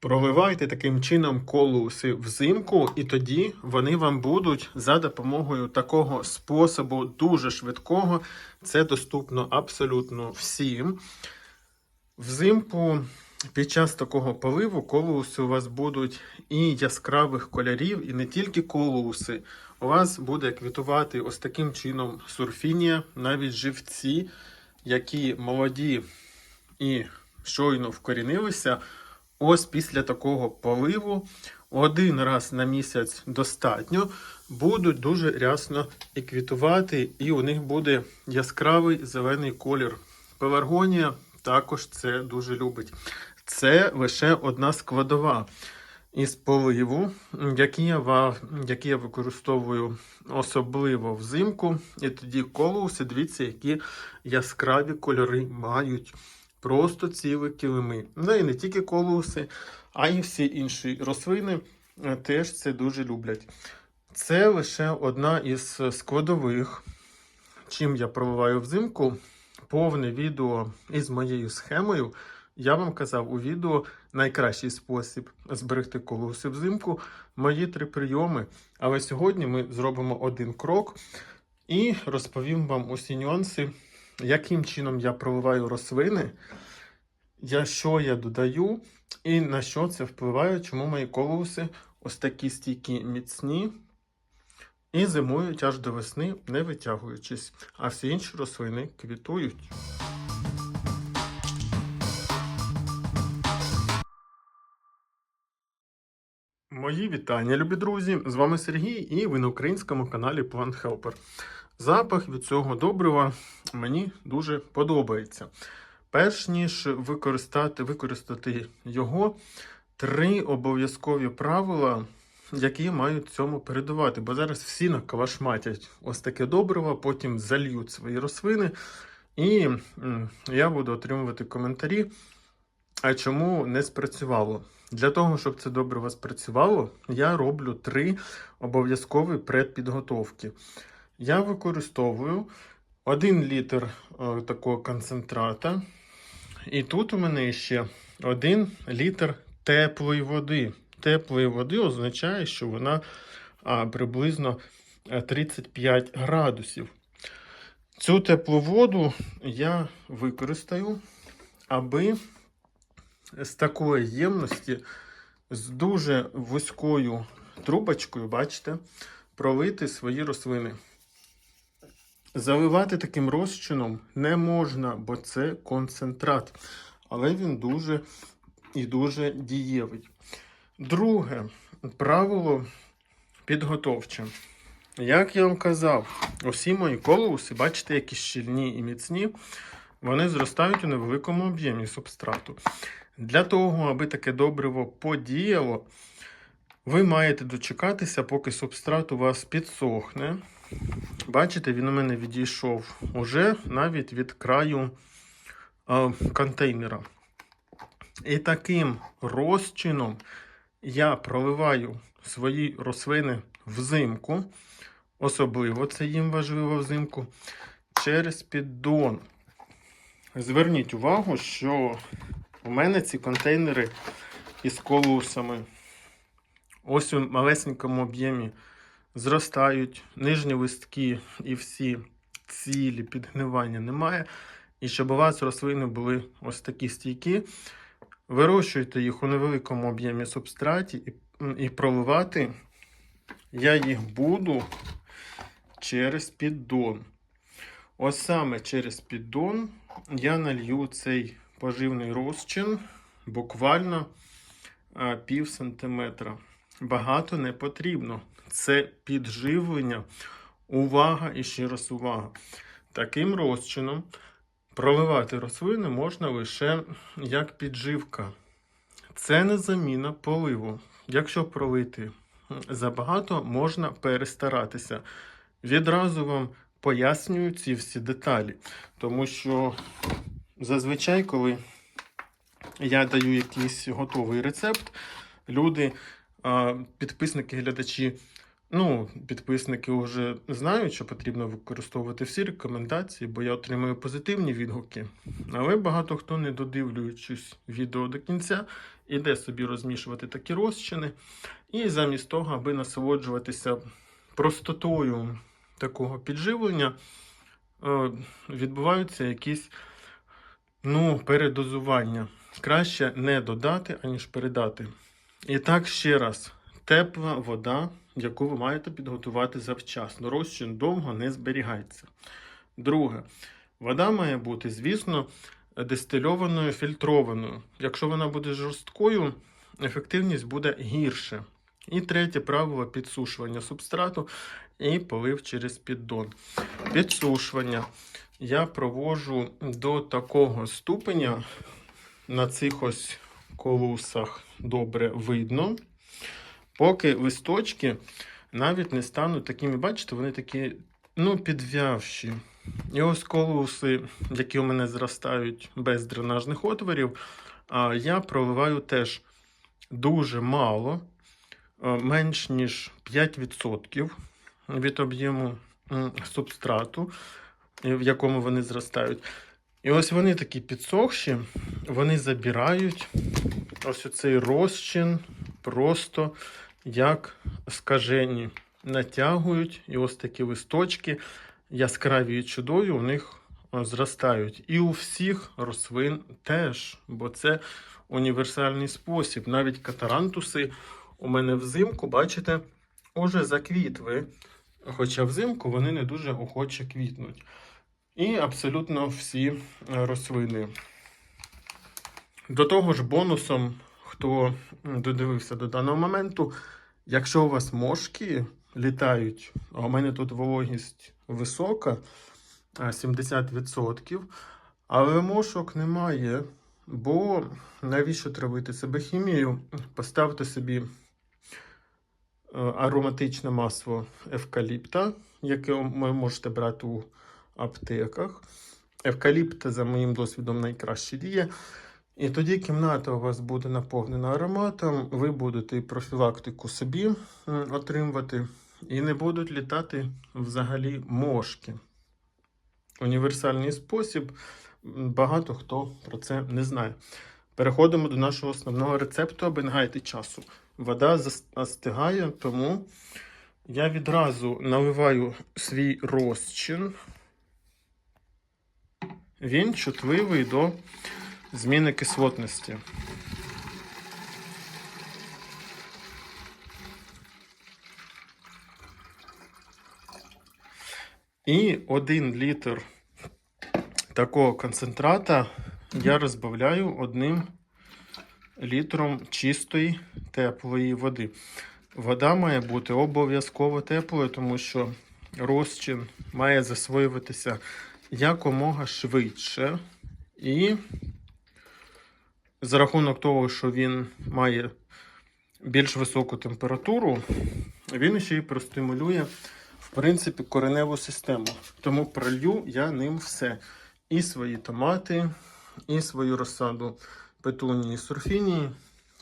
Проливайте таким чином колуси взимку, і тоді вони вам будуть за допомогою такого способу дуже швидкого. Це доступно абсолютно всім. Взимку під час такого поливу колуси у вас будуть і яскравих кольорів, і не тільки колуси. У вас буде квітувати ось таким чином сурфінія, навіть живці, які молоді і щойно вкорінилися. Ось після такого поливу один раз на місяць достатньо, будуть дуже рясно і квітувати, і у них буде яскравий зелений колір. Пеларгонія також це дуже любить. Це лише одна складова із поливу, який я, який я використовую особливо взимку. І тоді колоуси, дивіться, які яскраві кольори мають. Просто цілі килими. Ну і не тільки колоуси, а й всі інші рослини е, теж це дуже люблять. Це лише одна із складових, чим я проливаю взимку. Повне відео із моєю схемою. Я вам казав у відео найкращий спосіб зберегти колоуси взимку. Мої три прийоми. Але сьогодні ми зробимо один крок і розповім вам усі нюанси, яким чином я проливаю рослини, я, що я додаю і на що це впливає, чому мої колоуси ось такі стійкі міцні і зимують аж до весни, не витягуючись, а всі інші рослини квітують. Мої вітання, любі друзі! З вами Сергій і ви на українському каналі Plant Helper. Запах від цього добрива мені дуже подобається. Перш ніж використати, використати його, три обов'язкові правила, які мають цьому передавати. Бо зараз всі накалашматять ось таке добриво, потім зальють свої рослини, і я буду отримувати коментарі. А чому не спрацювало? Для того, щоб це добриво спрацювало, я роблю три обов'язкові предпідготовки. Я використовую 1 літр е, такого концентрата. І тут у мене ще 1 літр теплої води. Теплої води означає, що вона приблизно е, 35 градусів. Цю теплу воду я використаю, аби з такої ємності, з дуже вузькою трубочкою, бачите, пролити свої рослини. Заливати таким розчином не можна, бо це концентрат. Але він дуже і дуже дієвий. Друге правило підготовче. Як я вам казав, усі мої колоуси, бачите, які щільні і міцні, вони зростають у невеликому об'ємі субстрату. Для того, аби таке добриво подіяло, ви маєте дочекатися, поки субстрат у вас підсохне. Бачите, він у мене відійшов уже навіть від краю е, контейнера. І таким розчином я проливаю свої рослини взимку. Особливо це їм важливо взимку. Через піддон. Зверніть увагу, що у мене ці контейнери із колусами. Ось у малесенькому об'ємі зростають нижні листки і всі цілі підгнивання немає. І щоб у вас рослини були ось такі стійкі, вирощуйте їх у невеликому об'ємі субстраті і, проливати я їх буду через піддон. Ось саме через піддон я налью цей поживний розчин буквально пів сантиметра. Багато не потрібно. Це підживлення. Увага і ще раз увага. Таким розчином проливати рослини можна лише як підживка. Це не заміна поливу. Якщо пролити забагато, можна перестаратися. Відразу вам пояснюю ці всі деталі. Тому що зазвичай, коли я даю якийсь готовий рецепт, люди, підписники, глядачі Ну, підписники вже знають, що потрібно використовувати всі рекомендації, бо я отримую позитивні відгуки. Але багато хто, не додивлюючись відео до кінця, іде собі розмішувати такі розчини. І замість того, аби насолоджуватися простотою такого підживлення, е, відбуваються якісь ну, передозування. Краще не додати, аніж передати. І так ще раз: тепла вода, яку ви маєте підготувати завчасно. Розчин довго не зберігається. Друге, вода має бути, звісно, дистильованою, фільтрованою. Якщо вона буде жорсткою, ефективність буде гірше. І третє правило підсушування субстрату і полив через піддон. Підсушування я проводжу до такого ступеня на цих ось колусах добре видно, поки листочки навіть не стануть такими, бачите, вони такі ну, підв'явші. І ось колуси, які у мене зростають без дренажних отворів, я проливаю теж дуже мало, менш ніж 5% від об'єму субстрату, в якому вони зростають. І ось вони такі підсохші, вони забирають ось оцей розчин просто як скажені. Натягують, і ось такі листочки яскраві і чудові у них зростають. І у всіх рослин теж, бо це універсальний спосіб. Навіть катарантуси у мене взимку, бачите, уже заквітли. Хоча взимку вони не дуже охоче квітнуть. І абсолютно всі е, рослини. До того ж, бонусом, хто додивився до даного моменту, якщо у вас мошки літають, а у мене тут вологість висока, 70%, але мошок немає, бо навіщо травити себе хімією? Поставте собі е, ароматичне масло евкаліпта, яке ви можете брати у аптеках. Евкаліпт, за моїм досвідом, найкраще діє. І тоді кімната у вас буде наповнена ароматом, ви будете профілактику собі отримувати, і не будуть літати взагалі мошки. Універсальний спосіб, багато хто про це не знає. Переходимо до нашого основного рецепту, аби не гаяти часу. Вода застигає, тому я відразу наливаю свій розчин. Він чутливий до зміни кислотності. І один літр такого концентрата я розбавляю одним літром чистої теплої води. Вода має бути обов'язково теплою, тому що розчин має засвоюватися якомога швидше. І за рахунок того, що він має більш високу температуру, він ще й простимулює, в принципі, кореневу систему. Тому пролью я ним все. І свої томати, і свою розсаду петунії сурфінії,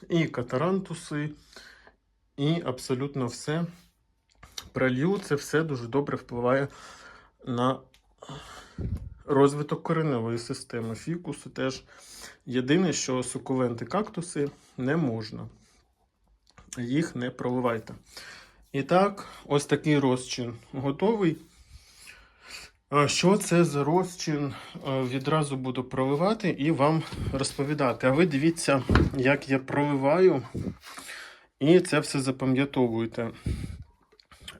і катарантуси, і абсолютно все пролью. Це все дуже добре впливає на розвиток кореневої системи. Фікуси теж. Єдине, що сукуленти кактуси не можна. Їх не проливайте. І так, ось такий розчин готовий. Що це за розчин? Е, Відразу буду проливати і вам розповідати. А ви дивіться, як я проливаю, і це все запам'ятовуйте.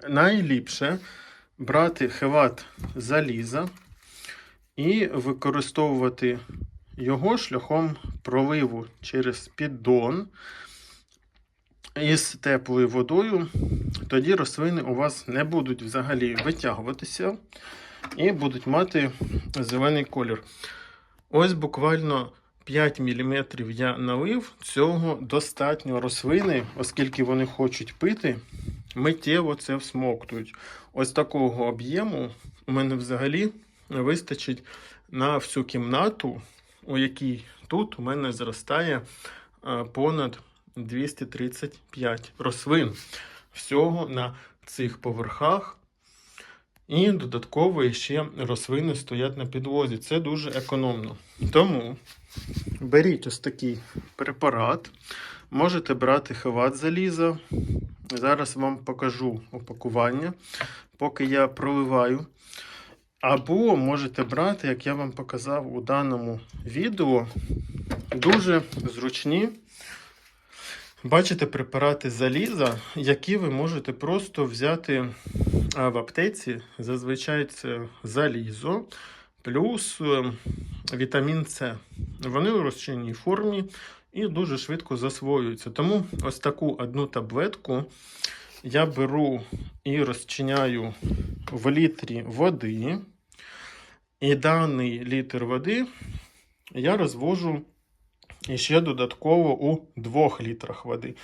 Найліпше брати хеват заліза і використовувати його шляхом проливу через піддон із теплою водою. Тоді рослини у вас не будуть взагалі витягуватися і будуть мати зелений колір. Ось буквально 5 мм я налив, цього достатньо рослини, оскільки вони хочуть пити, миттєво це всмоктують. Ось такого об'єму у мене взагалі вистачить на всю кімнату, у якій тут у мене зростає е, понад 235 рослин. Всього на цих поверхах. І додатково ще рослини стоять на підлозі. Це дуже економно. Тому беріть ось такий препарат. Можете брати хават заліза. Зараз вам покажу упакування, поки я проливаю. Або можете брати, як я вам показав у даному відео, дуже зручні. Бачите препарати заліза, які ви можете просто взяти в аптеці. Зазвичай це залізо плюс е, вітамін С. Вони у розчинній формі і дуже швидко засвоюються. Тому ось таку одну таблетку я беру і розчиняю в літрі води. І даний літр води я розвожу ще додатково у 2 літрах води.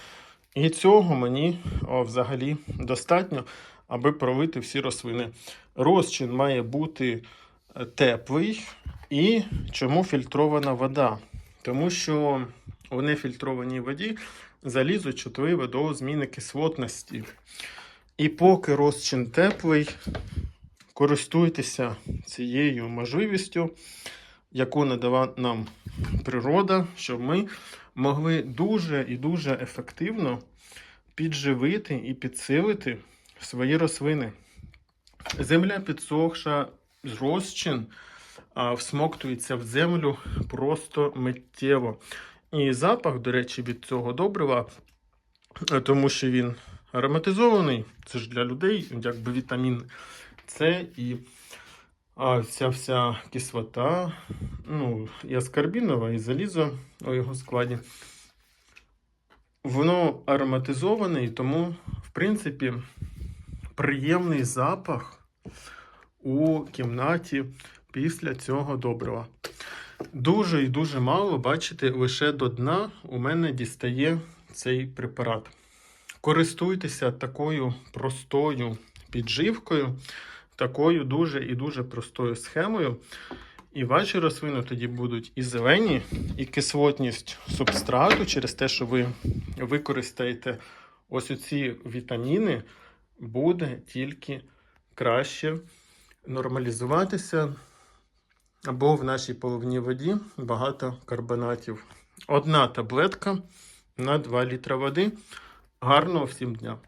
І цього мені о, взагалі достатньо, аби пролити всі рослини. Розчин має бути е, теплий. І чому фільтрована вода? Тому що у нефільтрованій воді залізо чутливе до зміни кислотності. І поки розчин теплий, користуйтеся цією можливістю, яку надала нам природа, щоб ми могли дуже і дуже ефективно підживити і підсилити свої рослини. Земля підсохша, розчин а, всмоктується в землю просто миттєво. І запах, до речі, від цього добрива, е, тому що він ароматизований, це ж для людей, якби вітамін С і а, ця вся кислота, ну, і аскарбінова, і залізо у його складі. Воно ароматизоване, і тому, в принципі, приємний запах у кімнаті після цього добрива. Дуже і дуже мало, бачите, лише до дна у мене дістає цей препарат. Користуйтеся такою простою підживкою, такою дуже і дуже простою схемою. І ваші рослини тоді будуть і зелені, і кислотність субстрату через те, що ви використаєте ось оці вітаміни, буде тільки краще нормалізуватися. Або в нашій поливній воді багато карбонатів. Одна таблетка на 2 літра води. Гарного всім дня!